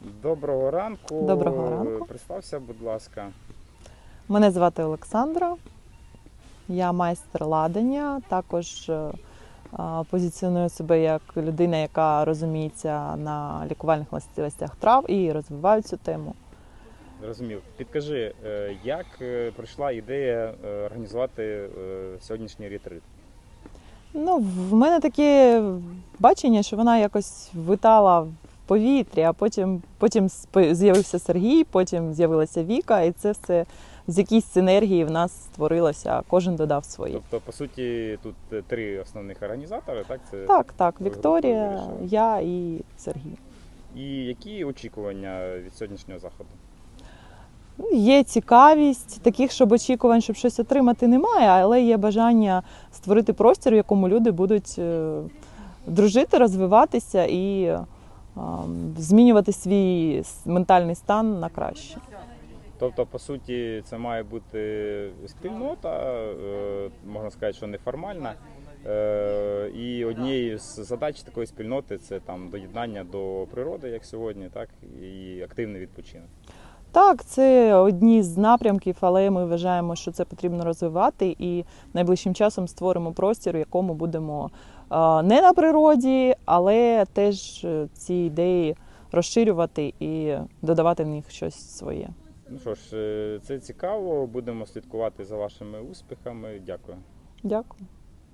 Доброго ранку. Доброго ранку. Представся, будь ласка. Мене звати Олександра, я майстер ладення. Також е, позиціоную себе як людина, яка розуміється на лікувальних властивостях трав і розвиваю цю тему. Розумів. Підкажи, е, як е, прийшла ідея організувати сьогоднішній ретрит? Ну, в мене таке бачення, що вона якось витала повітрі, а потім, потім з'явився Сергій, потім з'явилася Віка, і це все з якійсь синергії в нас створилося. Кожен додав своє. Тобто, по суті, тут е, три основних організатори, так? Це Так, так, Вікторія, я і Сергій. І які очікування від сьогоднішнього заходу? Є цікавість, таких, щоб очікувань, щоб щось отримати, немає, але є бажання створити простір, в якому люди будуть е, дружити, розвиватися і змінювати свій ментальний стан на краще. Тобто, по суті, це має бути спільнота, е, можна сказати, що неформальна. Е, І однією з задач такої спільноти це там доєднання до природи, як сьогодні, так і активний відпочинок. Так, це одні з напрямків, але ми вважаємо, що це потрібно розвивати, і найближчим часом створимо простір, в якому будемо не на природі, але теж е, ці ідеї розширювати і додавати в них щось своє. Ну що ж, е, це цікаво. Будемо слідкувати за вашими успіхами. Дякую. Дякую.